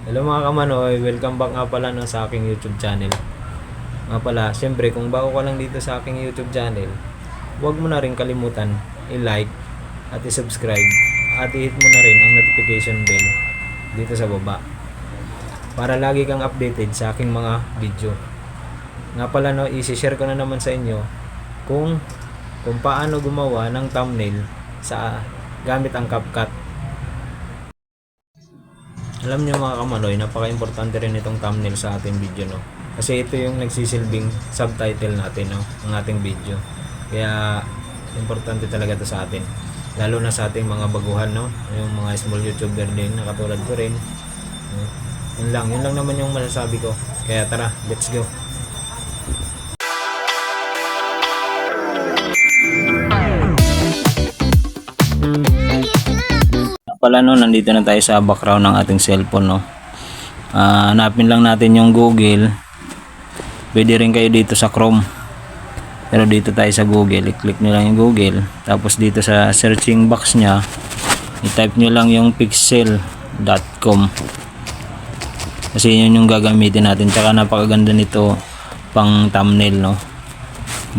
Hello mga kamanoy, welcome back nga pala no, sa aking YouTube channel. Nga pala, syempre kung bago ka lang dito sa aking YouTube channel, huwag mo na rin kalimutan i-like at i-subscribe at i-hit mo na rin ang notification bell dito sa baba para lagi kang updated sa aking mga video. Nga pala no, i-share ko na naman sa inyo kung kung paano gumawa ng thumbnail sa gamit ang CapCut. Alam niyo mga kamanoy, napaka-importante rin itong thumbnail sa ating video, no? Kasi ito yung nagsisilbing subtitle natin, no? Ang ating video. Kaya, importante talaga to sa atin. Lalo na sa ating mga baguhan, no? Yung mga small YouTuber din, na katulad ko rin. No? Yun lang, yun lang naman yung masasabi ko. Kaya tara, let's go. Pala no, nandito na tayo sa background ng ating cellphone no. Ah, hanapin lang natin yung Google. Pwede rin kayo dito sa Chrome. Pero dito tayo sa Google, i-click nyo lang yung Google. Tapos dito sa searching box nya, i-type nyo lang yung pixel.com. Kasi yun yung gagamitin natin. Tsaka napakaganda nito pang thumbnail no.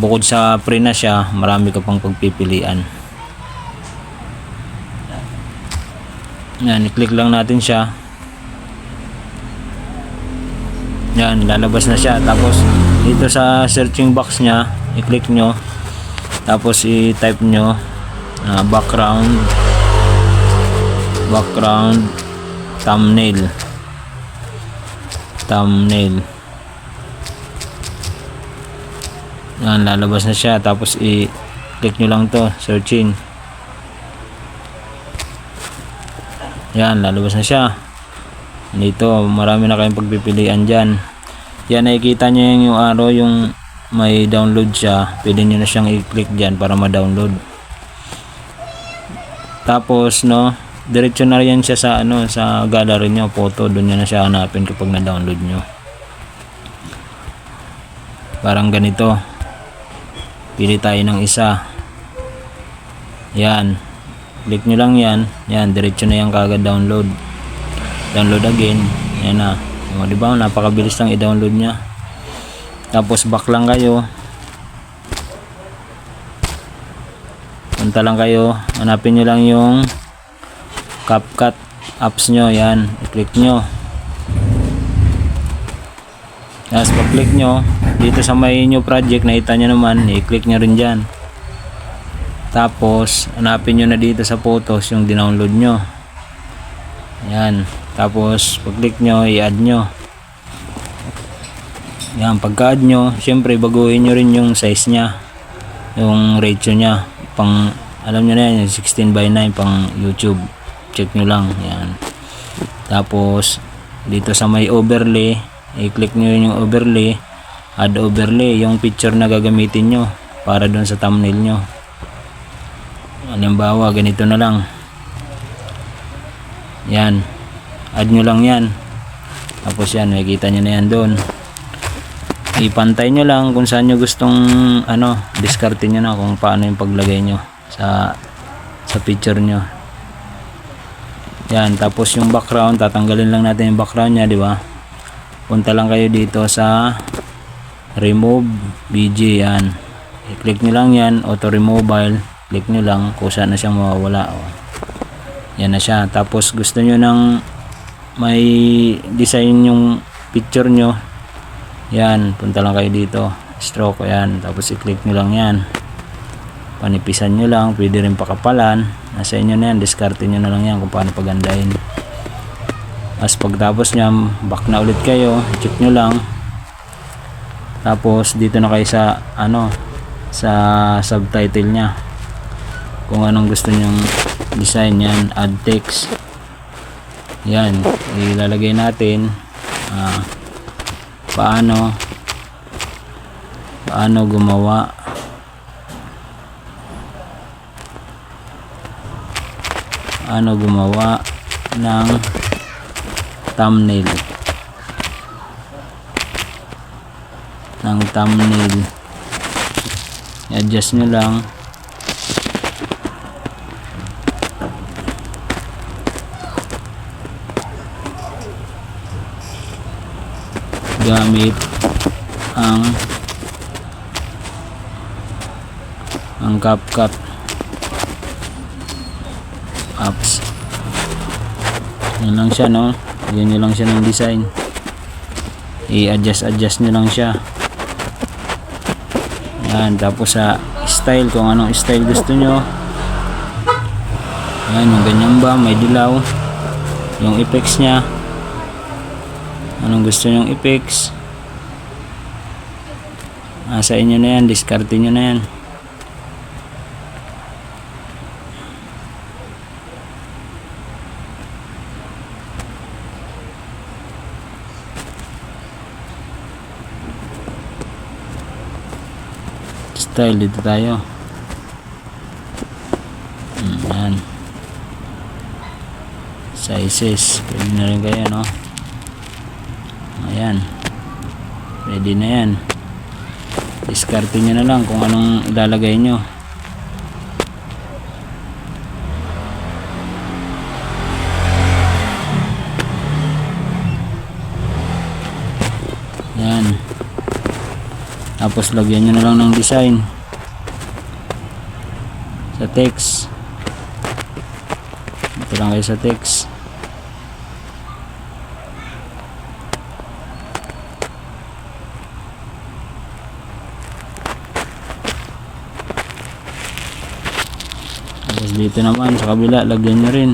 Bukod sa free na siya, marami ka pang pagpipilian. Yan, i-click lang natin siya. Yan, lalabas na siya. Tapos, dito sa searching box niya, i-click nyo. Tapos, i-type nyo ah, background background thumbnail thumbnail yan lalabas na siya tapos i-click nyo lang to searching Yan, lalabas na siya. Dito, marami na kayong pagpipilian dyan. Yan, nakikita nyo yung, yung arrow, yung may download siya. Pwede nyo na siyang i-click dyan para ma-download. Tapos, no, diretso na yan siya sa, ano, sa gallery nyo, photo. Doon nyo na siya hanapin kapag na-download nyo. Parang ganito. Pili tayo ng isa. Yan click nyo lang yan. Yan diretso na yan kagad download. Download again. Yan na. O, diba napakabilis lang i-download nya tapos back lang kayo. Punta lang kayo. Hanapin nyo lang yung CapCut apps nyo. Yan i-click nyo. Tapos pag click nyo dito sa may new project nakita nyo naman i-click nyo rin dyan tapos, hanapin nyo na dito sa photos yung dinownload nyo. Yan. Tapos, pag-click nyo, i-add nyo. Yan. Pagka-add nyo, syempre, baguhin nyo rin yung size nya. Yung ratio nya. Pang, alam nyo na yan, 16 by 9 pang YouTube. Check nyo lang. Yan. Tapos, dito sa may overlay, i-click nyo yung overlay. Add overlay, yung picture na gagamitin nyo para dun sa thumbnail nyo halimbawa ganito na lang. Yan. Add nyo lang yan. Tapos yan makikita nyo na yan doon. Ipantay nyo lang kung saan nyo gustong ano diskarte nyo na kung paano yung paglagay nyo sa sa picture nyo. Yan tapos yung background tatanggalin lang natin yung background nya di ba? Punta lang kayo dito sa remove BG yan. I-click nyo lang yan auto removable click nyo lang kung saan na siya mawawala oh. yan na siya. Tapos gusto nyo ng may design yung picture nyo. Yan punta lang kayo dito. Stroke yan. Tapos i-click nyo lang yan. Panipisan nyo lang pwede rin pakapalan. Nasa inyo na yan diskarte nyo na lang yan kung paano pagandahin. Tapos pagtapos nyo back na ulit kayo check nyo lang. Tapos dito na kayo sa ano sa subtitle nya kung anong gusto nyong design yan add text. Yan ilalagay natin uh, paano paano gumawa. Paano gumawa ng thumbnail. Ng thumbnail. I-adjust nyo lang gamit ang ang CapCut apps. Yun lang siya no? Yun nyo lang siya ng design. I-adjust adjust nyo lang siya. Yan tapos sa style kung anong style gusto nyo. Yan yung ganyan ba? May dilaw. Yung effects nya anong gusto nyong effects ah, sa inyo na yan diskarte nyo na yan. Style dito tayo. Mm, yan. Sizes. Pwede na rin kayo no ayan ready na yan. Diskarte nyo na lang kung anong ilalagay nyo. Yan. Tapos lagyan nyo na lang ng design. Sa text. Ito lang kayo sa text tapos dito naman sa kabila lagyan nyo rin.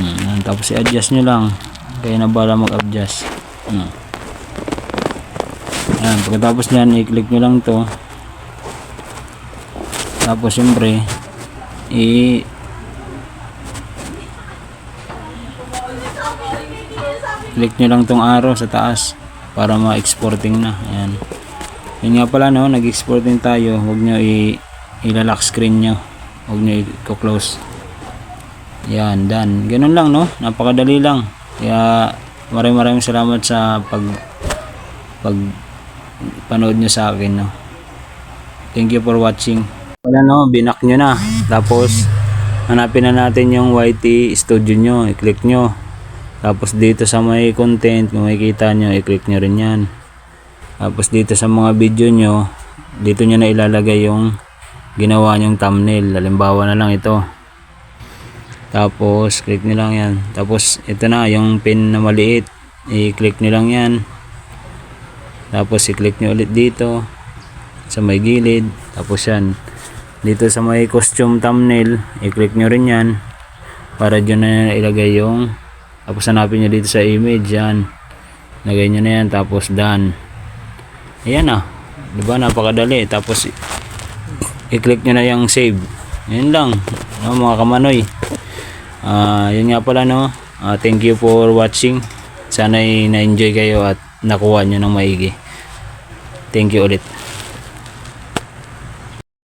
Hmm, tapos i-adjust nyo lang. Kaya na bala mag-adjust. Hmm. yan pagkatapos nyan i-click nyo lang to. Tapos siyempre i click nyo lang tong arrow sa taas para ma-exporting na. Ayan yun nga pala no? Nag-exporting tayo. Huwag nyo i ilalock screen nyo. Huwag nyo i-close. Yan done. Ganun lang no? Napakadali lang. Kaya maraming maraming salamat sa pag pag panood nyo sa akin no? Thank you for watching. Wala no? Binak nyo na. Tapos hanapin na natin yung YT studio nyo. I-click nyo. Tapos dito sa may content kung makikita nyo i-click nyo rin yan tapos dito sa mga video nyo dito nyo na ilalagay yung ginawa nyong thumbnail. Halimbawa na lang ito. Tapos click nyo lang yan. Tapos ito na yung pin na maliit. I-click nyo lang yan. Tapos i-click nyo ulit dito sa may gilid. Tapos yan. Dito sa may costume thumbnail i-click nyo rin yan para dyan na ilagay yung tapos hanapin nyo dito sa image yan. Lagay nyo na yan tapos done ayan na diba napakadali. Tapos i-click nyo na yung save. Yun lang no, mga kamanoy. Ah, yun nga pala no. Ah, thank you for watching. Sana na-enjoy kayo at nakuha nyo ng maigi. Thank you ulit